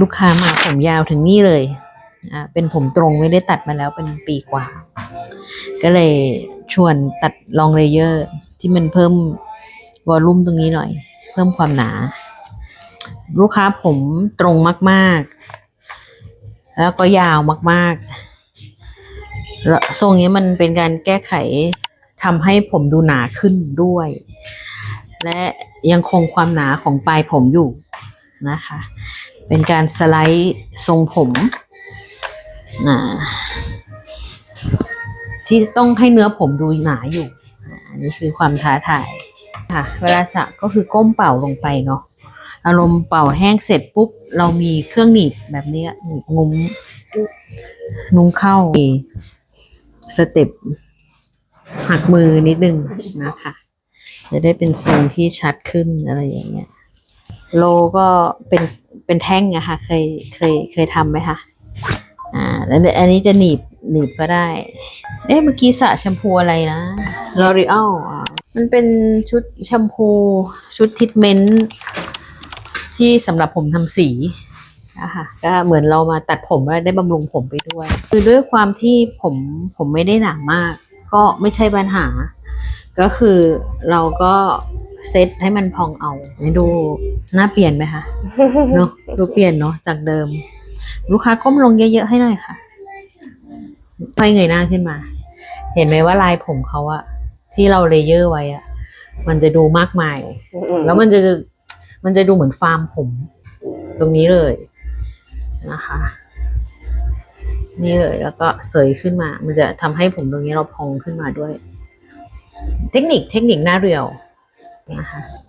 ลูกค้ามาผมยาวถึงนี่เลยอ่าเป็นผมตรงไม่ได้ตัดมาแล้วเป็นปีกว่า ก็เลยชวนตัดลองเลเยอร์ ที่มันเพิ่มวอลลุ่มตรงนี้หน่อย เพิ่มความหนา ลูกค้าผมตรงมากๆ แล้วก็ยาวมากๆแล้วทรงนี้มันเป็นการแก้ไขทำให้ผมดูหนาขึ้นด้วย และยังคงความหนาของปลายผมอยู่ นะคะ เป็นการสไลด์ทรงผมอ่าที่ต้องให้เนื้อผมดูหนาอยู่อันนี้คือความท้าทายค่ะ เวลาสระก็คือก้มเป่าลงไปเนาะอารมณ์เป่าแห้งเสร็จปุ๊บ เรามีเครื่องหนีบแบบนี้หนีบงุ้มนุ้งเข้าสเต็ปหักมือนิดนึงนะคะ จะได้เป็นทรงที่ชัดขึ้นอะไรอย่างเงี้ย โลก็เป็นเป็นแท่งอะค่ะ เคยเคยเคยทำไหมคะอ่าแล้วอันนี้จะหนีบหนีบก็ได้ เอ๊ะเมื่อกี้สระแชมพูอะไรนะลอรีอ l มันเป็นชุดแชมพูชุดทรีทเมนต์ที่สำหรับผมทำสีนะคะก็เหมือนเรามาตัดผมแล้วได้บำรุงผมไปด้วย คือด้วยความที่ผมผมไม่ได้หนามาก ก็ไม่ใช่ปัญหา ก็คือเราก็ เซตให้มันพองเอาให้ดูหน้าเปลี่ยนไหมคะเนอะดูเปลี่ยนเนาะจากเดิม ลูกค้าก้มลงเยอะๆให้หน่อยค่ะค่อยเงยหน้าขึ้นมา เห็นไหมว่าลายผมเขาอะที่เราเลเยอร์ไว้อะมันจะดูมากมาย แล้วมันจะมันจะดูเหมือนฟาร์มผม ตรงนี้เลยนะคะ นี่เลยแล้วก็เสยขึ้นมา มันจะทำให้ผมตรงนี้เราพองขึ้นมาด้วย เทคนิคเทคนิคหน้าเรียว นะคะ